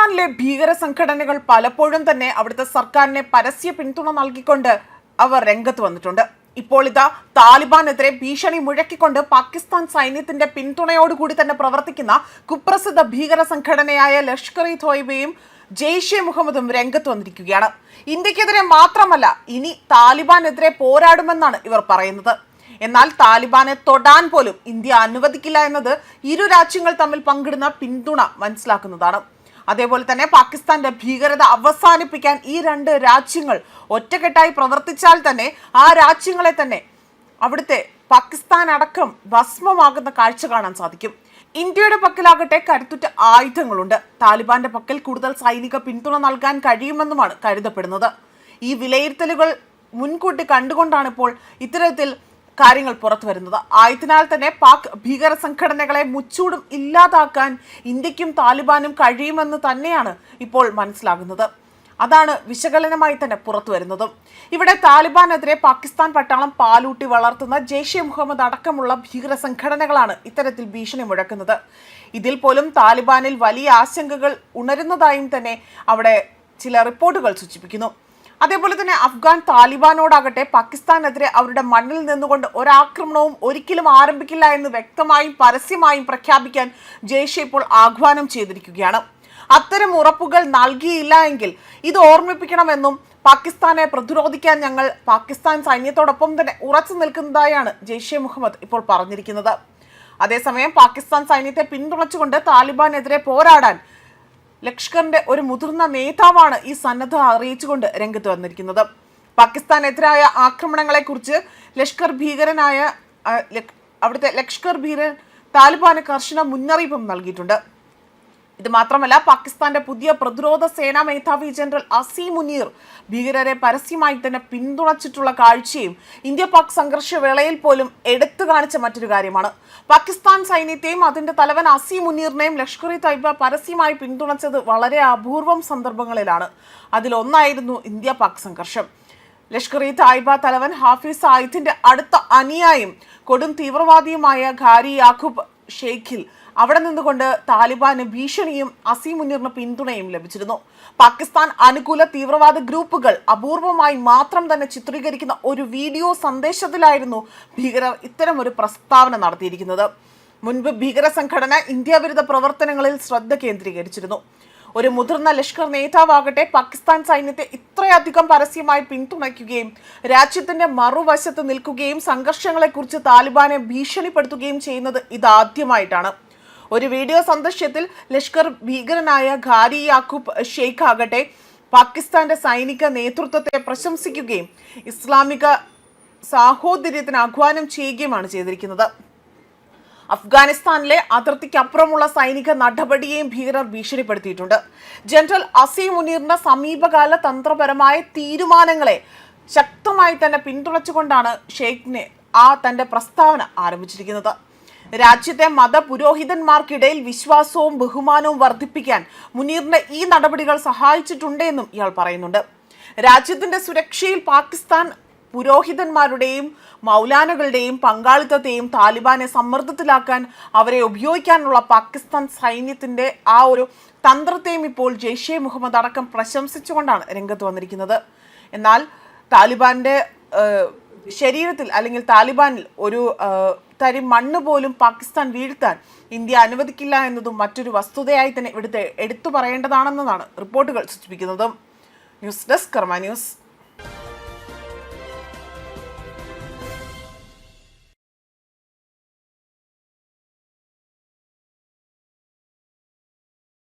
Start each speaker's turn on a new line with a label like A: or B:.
A: പാകിസ്ഥാനിലെ ഭീകര സംഘടനകൾ പലപ്പോഴും തന്നെ അവിടുത്തെ സർക്കാരിനെ പരസ്യ പിന്തുണ നൽകിക്കൊണ്ട് അവർ രംഗത്ത് വന്നിട്ടുണ്ട്. ഇപ്പോൾ ഇതാ താലിബാനെതിരെ ഭീഷണി മുഴക്കിക്കൊണ്ട് പാകിസ്ഥാൻ സൈന്യത്തിന്റെ പിന്തുണയോടുകൂടി തന്നെ പ്രവർത്തിക്കുന്ന കുപ്രസിദ്ധ ഭീകര സംഘടനയായ ലഷ്കർ ഇ തോയ്ബയും ജെയ്ഷെ മുഹമ്മദും രംഗത്ത് വന്നിരിക്കുകയാണ്. ഇന്ത്യക്കെതിരെ മാത്രമല്ല ഇനി താലിബാനെതിരെ പോരാടുമെന്നാണ് ഇവർ പറയുന്നത്. എന്നാൽ താലിബാനെ തൊടാൻ പോലും ഇന്ത്യ അനുവദിക്കില്ല എന്നത് ഇരു രാജ്യങ്ങൾ തമ്മിൽ പങ്കിടുന്ന പിന്തുണ മനസ്സിലാക്കുന്നതാണ്. അതേപോലെ തന്നെ പാകിസ്ഥാന്റെ ഭീകരത അവസാനിപ്പിക്കാൻ ഈ രണ്ട് രാജ്യങ്ങൾ ഒറ്റക്കെട്ടായി പ്രവർത്തിച്ചാൽ തന്നെ ആ രാജ്യങ്ങളെ തന്നെ അവിടുത്തെ പാകിസ്ഥാൻ അടക്കം ഭസ്മമാകുന്ന കാഴ്ച കാണാൻ സാധിക്കും. ഇന്ത്യയുടെ പക്കലാകട്ടെ കരുത്തുറ്റ ആയുധങ്ങളുണ്ട്. താലിബാന്റെ പക്കൽ കൂടുതൽ സൈനിക പിന്തുണ നൽകാൻ കഴിയുമെന്നുമാണ് കരുതപ്പെടുന്നത്. ഈ വിലയിരുത്തലുകൾ മുൻകൂട്ടി കണ്ടുകൊണ്ടാണ് ഇപ്പോൾ ഇത്തരത്തിൽ കാര്യങ്ങൾ പുറത്തു വരുന്നത്. ആയതിനാൽ തന്നെ പാക് ഭീകര സംഘടനകളെ മുച്ചൂടും ഇല്ലാതാക്കാൻ ഇന്ത്യക്കും താലിബാനും കഴിയുമെന്ന് തന്നെയാണ് ഇപ്പോൾ മനസ്സിലാകുന്നത്. അതാണ് വിശകലനമായി തന്നെ പുറത്തു വരുന്നതും. ഇവിടെ താലിബാനെതിരെ പാകിസ്ഥാൻ പട്ടാളം പാലൂട്ടി വളർത്തുന്ന ജെയ്ഷെ മുഹമ്മദ് അടക്കമുള്ള ഭീകര സംഘടനകളാണ് ഇത്തരത്തിൽ ഭീഷണി മുഴക്കുന്നത്. ഇതിൽ പോലും താലിബാനിൽ വലിയ ആശങ്കകൾ ഉണരുന്നതായും തന്നെ അവിടെ ചില റിപ്പോർട്ടുകൾ സൂചിപ്പിക്കുന്നു. അതേപോലെ തന്നെ അഫ്ഗാൻ താലിബാനോടാകട്ടെ പാകിസ്ഥാനെതിരെ അവരുടെ മണ്ണിൽ നിന്നുകൊണ്ട് ഒരാക്രമണവും ഒരിക്കലും ആരംഭിക്കില്ല എന്ന് വ്യക്തമായും പരസ്യമായും പ്രഖ്യാപിക്കാൻ ജയ്ഷെ ഇപ്പോൾ ആഹ്വാനം ചെയ്തിരിക്കുകയാണ്. അത്തരം ഉറപ്പുകൾ നൽകിയില്ല എങ്കിൽ ഇത് ഓർമ്മിപ്പിക്കണമെന്നും പാകിസ്ഥാനെ പ്രതിരോധിക്കാൻ ഞങ്ങൾ പാകിസ്ഥാൻ സൈന്യത്തോടൊപ്പം തന്നെ ഉറച്ചു നിൽക്കുന്നതായാണ് ജെയ്ഷെ മുഹമ്മദ് ഇപ്പോൾ പറഞ്ഞിരിക്കുന്നത്. അതേസമയം പാകിസ്ഥാൻ സൈന്യത്തെ പിന്തുണച്ചുകൊണ്ട് താലിബാനെതിരെ പോരാടാൻ ലഷ്കറിന്റെ ഒരു മുതിർന്ന നേതാവാണ് ഈ സന്നദ്ധ അറിയിച്ചുകൊണ്ട് രംഗത്ത് വന്നിരിക്കുന്നത്. പാകിസ്ഥാനെതിരായ ആക്രമണങ്ങളെക്കുറിച്ച് ലഷ്കർ ഭീകരനായ അവിടുത്തെ ലഷ്കർ ഭീകരൻ താലിബാന് കർശന മുന്നറിയിപ്പും നൽകിയിട്ടുണ്ട്. ഇത് മാത്രമല്ല പാകിസ്ഥാന്റെ പുതിയ പ്രതിരോധ സേനാ മേധാവി ജനറൽ അസീം മുനീർ ഭീകരരെ പരസ്യമായി തന്നെ പിന്തുണച്ചിട്ടുള്ള കാഴ്ചയും ഇന്ത്യ പാക് സംഘർഷ വേളയിൽ പോലും എടുത്തു കാണിച്ച മറ്റൊരു കാര്യമാണ്. പാകിസ്ഥാൻ സൈന്യത്തെയും അതിന്റെ തലവൻ അസീം മുനീറിനെയും ലഷ്കർ ഇ തൈബ പരസ്യമായി പിന്തുണച്ചത് വളരെ അപൂർവം സന്ദർഭങ്ങളിലാണ്. അതിലൊന്നായിരുന്നു ഇന്ത്യ പാക് സംഘർഷം. ലഷ്കർ ഇ തായ്ബ തലവൻ ഹാഫിസ് സായിദിന്റെ അടുത്ത അനുയായും കൊടും തീവ്രവാദിയുമായ ഖാരി യാഖൂബ് ഷെയ്ഖിൽ അവിടെ നിന്നുകൊണ്ട് താലിബാന് ഭീഷണിയും അസീം പിന്തുണയും ലഭിച്ചിരുന്നു. പാകിസ്ഥാൻ അനുകൂല തീവ്രവാദ ഗ്രൂപ്പുകൾ അപൂർവമായി മാത്രം തന്നെ ചിത്രീകരിക്കുന്ന ഒരു വീഡിയോ സന്ദേശത്തിലായിരുന്നു ഭീകരർ ഒരു പ്രസ്താവന നടത്തിയിരിക്കുന്നത്. മുൻപ് ഭീകര സംഘടന ഇന്ത്യ വിരുദ്ധ പ്രവർത്തനങ്ങളിൽ ശ്രദ്ധ കേന്ദ്രീകരിച്ചിരുന്നു. ഒരു മുതിർന്ന ലഷ്കർ നേതാവാകട്ടെ പാകിസ്ഥാൻ സൈന്യത്തെ ഇത്രയധികം പരസ്യമായി പിന്തുണയ്ക്കുകയും രാജ്യത്തിന്റെ മറുവശത്ത് നിൽക്കുകയും സംഘർഷങ്ങളെക്കുറിച്ച് താലിബാനെ ഭീഷണിപ്പെടുത്തുകയും ചെയ്യുന്നത് ഇതാദ്യമായിട്ടാണ്. ഒരു വീഡിയോ സന്ദേശത്തിൽ ലഷ്കർ ഭീകരനായ ഖാരി യാക്കൂബ് ഷെയ്ഖ് ആകട്ടെ പാകിസ്ഥാന്റെ സൈനിക നേതൃത്വത്തെ പ്രശംസിക്കുകയും ഇസ്ലാമിക സാഹോദര്യത്തിന് ആഹ്വാനം ചെയ്യുകയുമാണ് ചെയ്തിരിക്കുന്നത്. അഫ്ഗാനിസ്ഥാനിലെ അതിർത്തിക്കപ്പുറമുള്ള സൈനിക നടപടിയെയും ഭീകരർ ഭീഷണിപ്പെടുത്തിയിട്ടുണ്ട്. ജനറൽ അസീം മുനീറിന്റെ സമീപകാല തന്ത്രപരമായ തീരുമാനങ്ങളെ ശക്തമായി തന്നെ പിന്തുണച്ചുകൊണ്ടാണ് ഷെയ്ഖിനെ ആ തന്റെ പ്രസ്താവന ആരംഭിച്ചിരിക്കുന്നത്. രാജ്യത്തെ മതപുരോഹിതന്മാർക്കിടയിൽ വിശ്വാസവും ബഹുമാനവും വർദ്ധിപ്പിക്കാൻ മുനീറിന്റെ ഈ നടപടികൾ സഹായിച്ചിട്ടുണ്ട് എന്നും ഇയാൾ പറയുന്നുണ്ട്. രാജ്യത്തിന്റെ സുരക്ഷയിൽ പാകിസ്ഥാൻ പുരോഹിതന്മാരുടെയും മൗലാനകളുടെയും പങ്കാളിത്തത്തെയും താലിബാനെ സമ്മർദ്ദത്തിലാക്കാൻ അവരെ ഉപയോഗിക്കാനുള്ള പാകിസ്ഥാൻ സൈന്യത്തിന്റെ ആ ഒരു തന്ത്രത്തെയും ഇപ്പോൾ ജെയ്ഷെ മുഹമ്മദ് അടക്കം പ്രശംസിച്ചുകൊണ്ടാണ് രംഗത്ത് വന്നിരിക്കുന്നത്. എന്നാൽ താലിബാന്റെ ശരീരത്തിൽ അല്ലെങ്കിൽ താലിബാനിൽ ഒരു തരി മണ്ണ് പോലും പാകിസ്ഥാൻ വീഴ്ത്താൻ ഇന്ത്യ അനുവദിക്കില്ല എന്നതും മറ്റൊരു വസ്തുതയായി തന്നെ ഇവിടുത്തെ എടുത്തു പറയേണ്ടതാണെന്നതാണ് റിപ്പോർട്ടുകൾ സൂചിപ്പിക്കുന്നത്. News desk Karma news.